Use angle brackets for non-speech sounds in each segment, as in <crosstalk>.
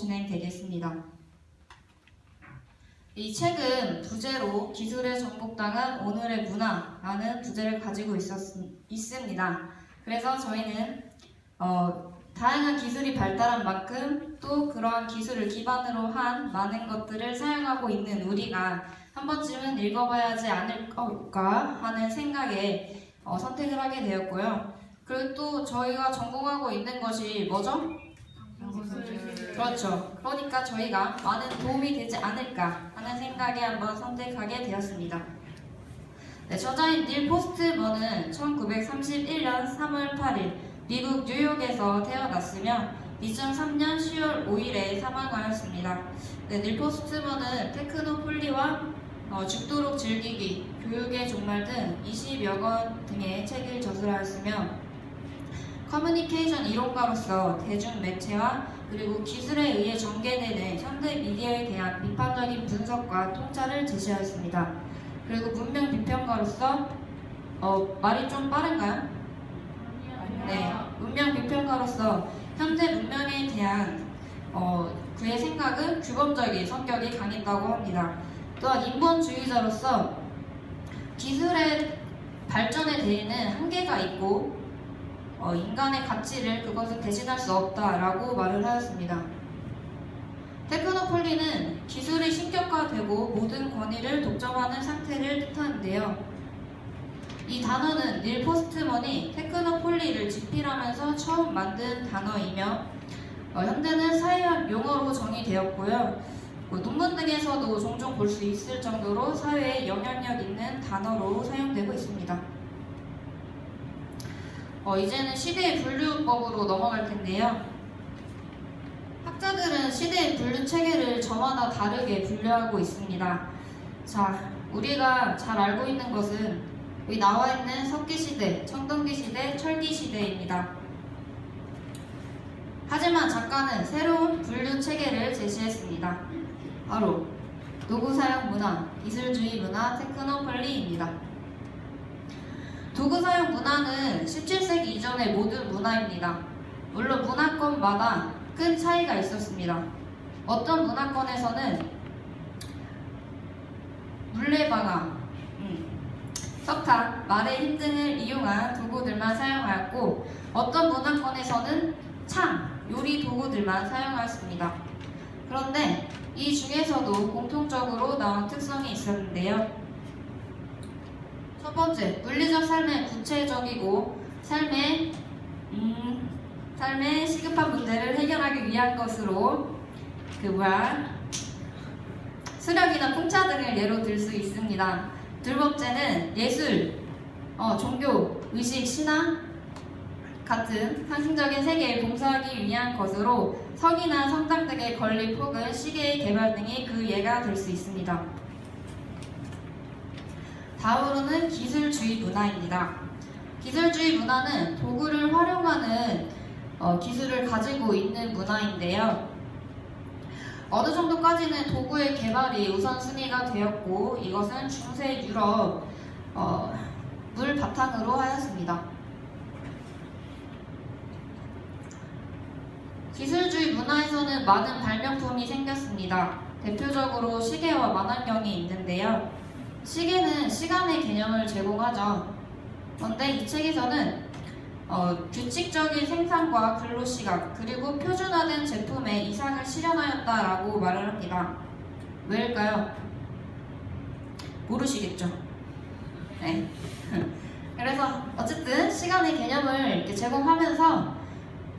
진행되겠습니다. 이 책은 부제로 기술의 정복당한 오늘의 문화라는 부제를 가지고 있었, 있습니다. 그래서 저희는 어, 다양한 기술이 발달한 만큼 또 그러한 기술을 기반으로 한 많은 것들을 사용하고 있는 우리가 한 번쯤은 읽어봐야 하지 않을까 하는 생각에 어, 선택을 하게 되었고요. 그리고 또 저희가 전공하고 있는 것이 뭐죠? 그렇죠. 그러니까 저희가 많은 도움이 되지 않을까 하는 생각에 한번 선택하게 되었습니다. 네, 저자인 닐 포스트먼은 1931년 3월 8일 미국 뉴욕에서 태어났으며 2003년 10월 5일에 사망하였습니다. 네, 닐 포스트먼은 테크노폴리와 어, 죽도록 즐기기, 교육의 종말 등 20여 권 등의 책을 저술하였으며 커뮤니케이션 이론가로서 대중 매체와 그리고 기술에 의해 전개되는 현대 미디어에 대한 비판적인 분석과 통찰을 제시하였습니다. 그리고 문명 비평가로서 어, 말이 좀 빠른가요? 네, 문명 비평가로서 현대 문명에 대한 어, 그의 생각은 규범적인 성격이 강했다고 합니다. 또한 인본주의자로서 기술의 발전에 대해는 한계가 있고 어, 인간의 가치를 그것을 대신할 수 없다라고 말을 하였습니다. 테크노폴리는 기술이 신격화되고 모든 권위를 독점하는 상태를 뜻하는데요. 이 단어는 닐 포스트먼이 테크노폴리를 집필하면서 처음 만든 단어이며 어, 현재는 사회학 용어로 정의되었고요. 뭐 논문 등에서도 종종 볼 수 있을 정도로 사회에 영향력 있는 단어로 사용되고 있습니다. 어, 이제는 시대의 분류법으로 넘어갈 텐데요. 학자들은 시대의 분류 체계를 저마다 다르게 분류하고 있습니다. 자, 우리가 잘 알고 있는 것은 여기 나와 있는 석기 시대, 청동기 시대, 철기 시대입니다. 하지만 작가는 새로운 분류 체계를 제시했습니다. 바로 도구 사용 문화, 기술주의 문화, 테크노폴리입니다. 도구 사용 문화는 17세기 이전의 모든 문화입니다. 물론 문화권마다 큰 차이가 있었습니다. 어떤 문화권에서는 물레방아, 음, 석탄, 말의 힘 등을 이용한 도구들만 사용하였고 어떤 문화권에서는 창, 요리 도구들만 사용하였습니다. 그런데 이 중에서도 공통적으로 나온 특성이 있었는데요. 첫 번째, 물리적 삶의 구체적이고 삶의 음, 삶의 시급한 문제를 해결하기 위한 것으로 그 뭐야 수력이나 풍차 등을 예로 들 수 있습니다. 두 번째는 예술, 어, 종교, 의식, 신앙 같은 상징적인 세계에 봉사하기 위한 것으로 성이나 성당 등의 건립 혹은 시계의 개발 등이 그 예가 될 수 있습니다. 다음으로는 기술주의 문화입니다. 기술주의 문화는 도구를 활용하는 어, 기술을 가지고 있는 문화인데요. 어느 정도까지는 도구의 개발이 우선순위가 되었고 이것은 중세 유럽 어, 물 바탕으로 하였습니다. 기술주의 문화에서는 많은 발명품이 생겼습니다. 대표적으로 시계와 만환경이 있는데요. 시계는 시간의 개념을 제공하죠. 그런데 이 책에서는 어, 규칙적인 생산과 근로시간 그리고 표준화된 제품의 이상을 실현하였다라고 말을 합니다. 왜일까요? 모르시겠죠? 네. <laughs> 그래서 어쨌든 시간의 개념을 이렇게 제공하면서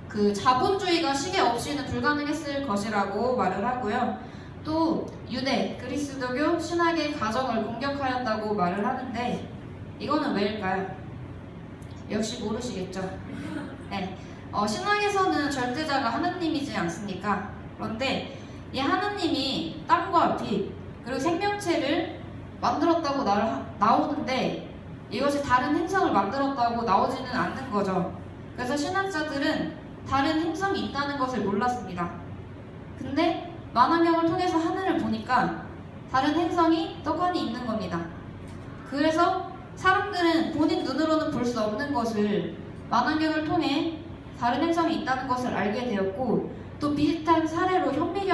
그 자본주의가 시계 없이는 불가능했을 것이라고 말을 하고요. 또 유대, 그리스도교, 신학의 가정을 공격하였다고 말을 하는데 이거는 왜일까요? 역시 모르시겠죠? 네. 어, 신학에서는 절대자가 하나님이지 않습니까? 그런데 이 하나님이 땅과 빛 그리고 생명체를 만들었다고 나, 나오는데 이것이 다른 행성을 만들었다고 나오지는 않는 거죠. 그래서 신학자들은 다른 행성이 있다는 것을 몰랐습니다. 근데 만화경을 통해서 하늘을 보니까 다른 행성이 떡하니 있는 겁니다. 그래서 사람들은 본인 눈으로는 볼 수 없는 것을 만화경을 통해 다른 행성이 있다는 것을 알게 되었고 또 비슷한 사례로 현미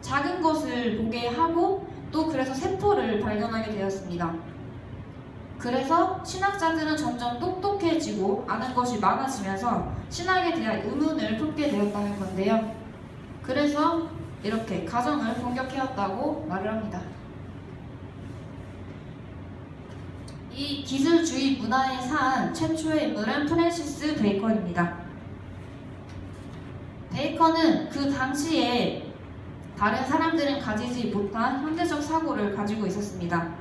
작은 것을 보게 하고 또 그래서 세포를 발견하게 되었습니다. 그래서 신학자들은 점점 똑똑해지고 아는 것이 많아지면서 신학에 대한 의문을 품게 되었다는 건데요. 그래서 이렇게 가정을 공격해왔다고 말을 합니다. 이 기술주의 문화에 산 최초의 인물은 프랜시스 베이컨입니다. 베이컨은 그 당시에 다른 사람들은 가지지 못한 현대적 사고를 가지고 있었습니다.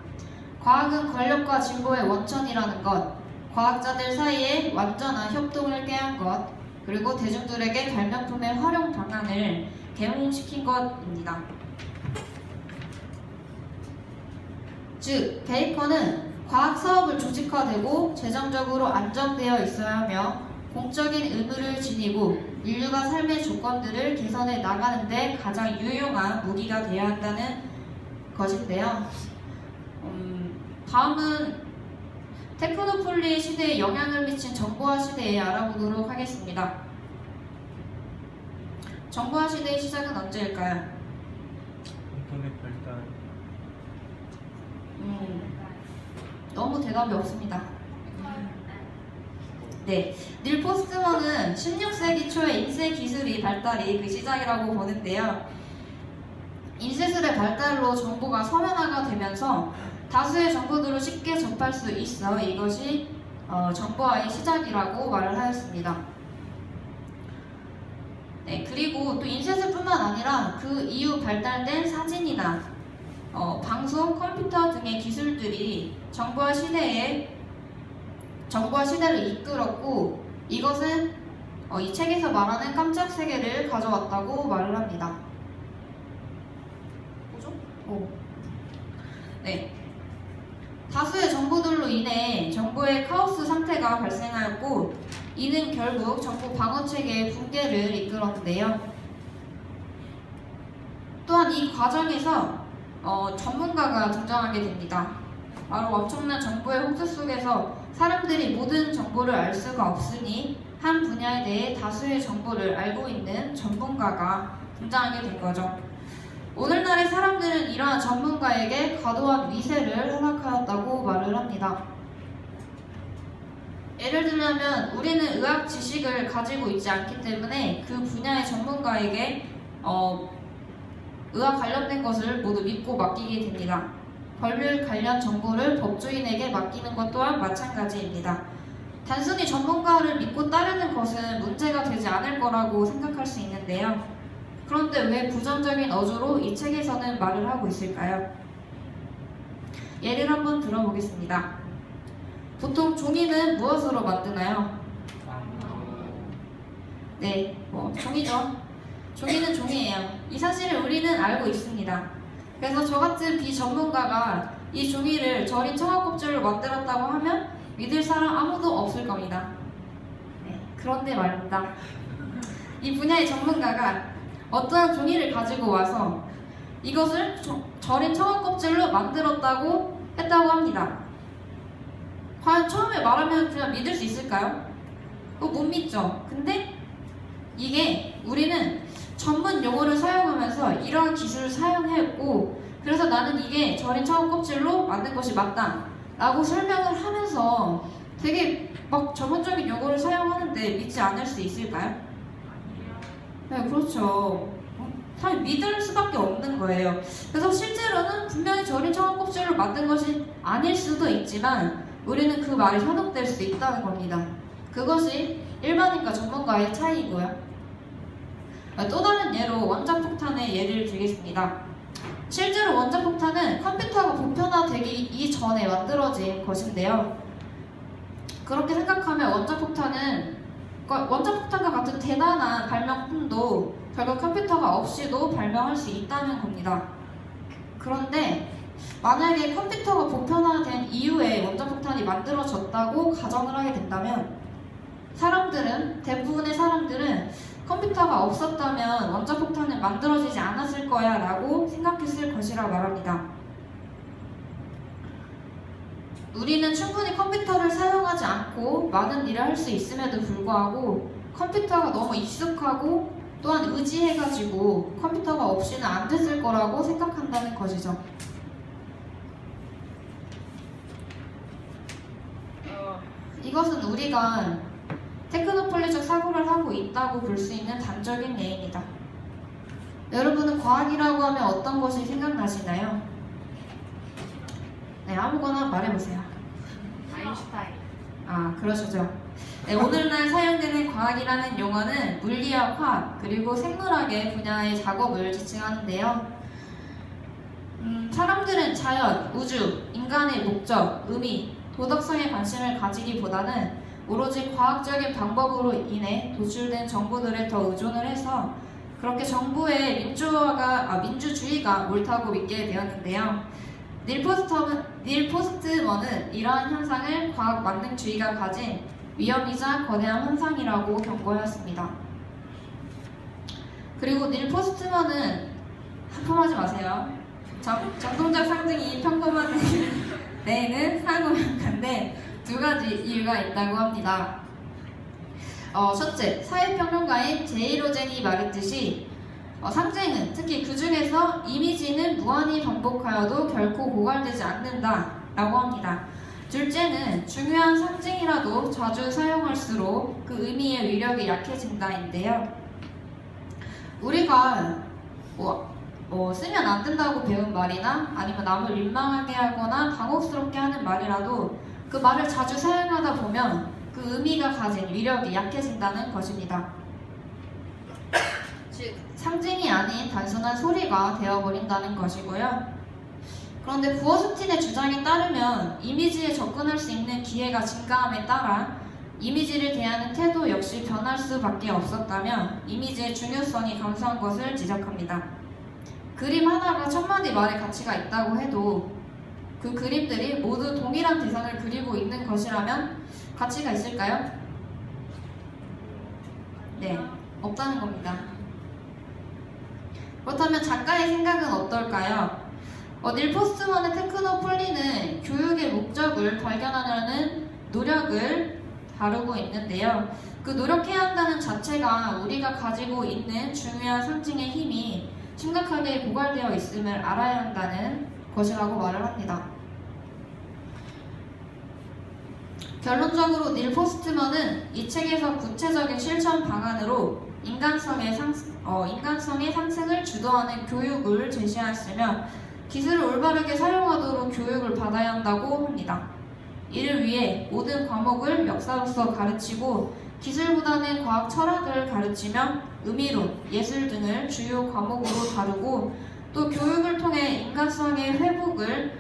과학은 권력과 진보의 원천이라는 것, 과학자들 사이에 완전한 협동을 깨한 것, 그리고 대중들에게 발명품의 활용 방안을 개몽시킨 것입니다. 즉, 베이컨은 과학 사업을 조직화되고 재정적으로 안정되어 있어야 하며 공적인 의무를 지니고 인류가 삶의 조건들을 개선해 나가는데 가장 유용한 무기가 되어야 한다는 것인데요. 음, 다음은 테크노폴리 시대에 영향을 미친 정보화 시대에 알아보도록 하겠습니다. 정보화 시대의 시작은 언제일까요? 인터넷 발달 음, 너무 대답이 없습니다. 네, 닐 포스트먼은 16세기 초에 인쇄 기술이 발달이 그 시작이라고 보는데요. 인쇄술의 발달로 정보가 서면화가 되면서 다수의 정보들을 쉽게 접할 수 있어 이것이 어, 정보화의 시작이라고 말을 하였습니다. 네, 그리고 또 인쇄술뿐만 아니라 그 이후 발달된 사진이나 어, 방송, 컴퓨터 등의 기술들이 정보화 시대에 정보화 시대를 이끌었고 이것은 어, 이 책에서 말하는 깜짝 세계를 가져왔다고 말을 합니다. 뭐죠? 오. 네. 다수의 정보들로 인해 정보의 카오스 상태가 발생하였고 이는 결국 정보 방어 체계의 붕괴를 이끌었는데요. 또한 이 과정에서 어, 전문가가 등장하게 됩니다. 바로 엄청난 정보의 홍수 속에서 사람들이 모든 정보를 알 수가 없으니 한 분야에 대해 다수의 정보를 알고 있는 전문가가 등장하게 된 거죠. 오늘날의 사람들은 이러한 전문가에게 과도한 위세를 허락하였다고 말을 합니다. 예를 들면 우리는 의학 지식을 가지고 있지 않기 때문에 그 분야의 전문가에게 어, 의학 관련된 것을 모두 믿고 맡기게 됩니다. 법률 관련 정보를 법조인에게 맡기는 것 또한 마찬가지입니다. 단순히 전문가를 믿고 따르는 것은 문제가 되지 않을 거라고 생각할 수 있는데요. 그런데 왜 부정적인 어조로 이 책에서는 말을 하고 있을까요? 예를 한번 들어보겠습니다. 보통 종이는 무엇으로 만드나요? 네, 뭐 종이죠. 종이는 종이에요. 이 사실을 우리는 알고 있습니다. 그래서 저 같은 비전문가가 이 종이를 절인 청아껍질로 만들었다고 하면 믿을 사람 아무도 없을 겁니다. 네, 그런데 말입니다. 이 분야의 전문가가 어떠한 종이를 가지고 와서 이것을 저- 절인 청아껍질로 만들었다고 했다고 합니다. 과연 처음에 말하면 그냥 믿을 수 있을까요? 못 믿죠. 근데 이게 우리는 전문 용어를 사용하면서 이러한 기술을 사용했고 그래서 나는 이게 절인 청어 껍질로 만든 것이 맞다 라고 설명을 하면서 되게 막 전문적인 용어를 사용하는데 믿지 않을 수 있을까요? 네 그렇죠 사실 믿을 수밖에 없는 거예요 그래서 실제로는 분명히 절인 청어 껍질로 만든 것이 아닐 수도 있지만 우리는 그 말이 현혹될 수 있다는 겁니다 그것이 일반인과 전문가의 차이고요 또 다른 예로 원자 폭탄의 예를 들겠습니다. 실제로 원자 폭탄은 컴퓨터가 보편화되기 이전에 만들어진 것인데요. 그렇게 생각하면 원자 폭탄은 그러니까 원자폭탄과 같은 대단한 발명품도 결국 컴퓨터가 없이도 발명할 수 있다는 겁니다. 그런데 만약에 컴퓨터가 보편화된 이후에 원자폭탄이 만들어졌다고 가정을 하게 된다면 사람들은 대부분의 사람들은 컴퓨터가 없었다면 원자폭탄은 만들어지지 않았을 거야 라고 생각했을 것이라 말합니다. 우리는 충분히 컴퓨터를 사용하지 않고 많은 일을 할 수 있음에도 불구하고 컴퓨터가 너무 익숙하고 또한 의지해가지고 컴퓨터가 없이는 안 됐을 거라고 생각한다는 것이죠. 이것은 우리가 테크노폴리적 사고를 하고 있다고 볼 수 있는 단적인 예입니다. 여러분은 과학이라고 하면 어떤 것이 생각나시나요? 네, 아무거나 말해보세요. 아인슈타인. 아, 그러시죠. 네, 오늘날 사용되는 과학이라는 용어는 물리학, 화학, 그리고 생물학의 분야의 작업을 지칭하는데요. 음, 사람들은 자연, 우주, 인간의 목적, 의미, 도덕성에 관심을 가지기보다는 오로지 과학적인 방법으로 인해 도출된 정보들에 더 의존을 해서 그렇게 정부의 민주화가, 아, 민주주의가 옳다고 믿게 되었는데요. 닐 포스트먼은 이러한 현상을 과학 만능주의가 가진 위험이자 거대한 환상이라고 경고하였습니다. 그리고 닐 포스트먼은 하품하지 마세요. 정, 정동적 상징이 평범한 <laughs> 내에는 상호명가인데 두 가지 이유가 있다고 합니다. 어, 첫째, 사회평론가인 제이로젠이 말했듯이 어, 상징은 특히 그 중에서 이미지는 무한히 반복하여도 결코 고갈되지 않는다 라고 합니다. 둘째는 중요한 상징이라도 자주 사용할수록 그 의미의 위력이 약해진다인데요. 우리가 뭐, 뭐 쓰면 안 된다고 배운 말이나 아니면 남을 민망하게 하거나 당혹스럽게 하는 말이라도 그 말을 자주 사용하다 보면 그 의미가 가진 위력이 약해진다는 것입니다. 즉, 상징이 아닌 단순한 소리가 되어버린다는 것이고요. 그런데 부어스틴의 주장에 따르면 이미지에 접근할 수 있는 기회가 증가함에 따라 이미지를 대하는 태도 역시 변할 수밖에 없었다며 이미지의 중요성이 감소한 것을 지적합니다. 그림 하나가 천마디 말의 가치가 있다고 해도 그 그림들이 모두 동일한 대상을 그리고 있는 것이라면 가치가 있을까요? 네, 없다는 겁니다. 그렇다면 작가의 생각은 어떨까요? 어, 닐 포스트먼의 테크노폴리는 교육의 목적을 발견하려는 노력을 다루고 있는데요. 그 노력해야 한다는 자체가 우리가 가지고 있는 중요한 상징의 힘이 심각하게 고갈되어 있음을 알아야 한다는 것이라고 말을 합니다. 결론적으로 닐 포스트먼은 이 책에서 구체적인 실천 방안으로 인간성의, 상, 어, 인간성의 상승을 주도하는 교육을 제시하였으며 기술을 올바르게 사용하도록 교육을 받아야 한다고 합니다. 이를 위해 모든 과목을 역사로서 가르치고 기술보다는 과학 철학을 가르치며 의미론, 예술 등을 주요 과목으로 다루고 또 교육을 통해 인간성의 회복을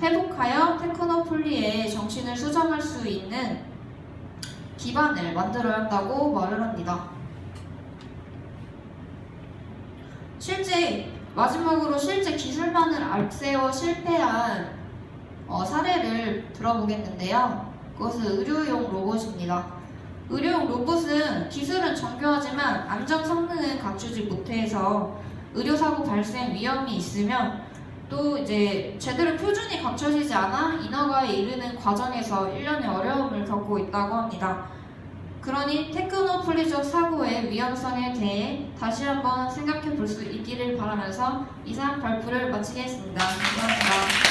회복하여 테크노폴리의 정신을 수정할 수 있는 기반을 만들어야 한다고 말을 합니다. 실제 마지막으로 실제 기술만을 앞세워 실패한 어, 사례를 들어보겠는데요. 그것은 의료용 로봇입니다. 의료용 로봇은 기술은 정교하지만 안전 성능은 갖추지 못해서 의료사고 발생 위험이 있으며 또 이제 제대로 표준이 갖춰지지 않아 인허가에 이르는 과정에서 일련의 어려움을 겪고 있다고 합니다. 그러니 테크노폴리적 사고의 위험성에 대해 다시 한번 생각해 볼 수 있기를 바라면서 이상 발표를 마치겠습니다. 감사합니다.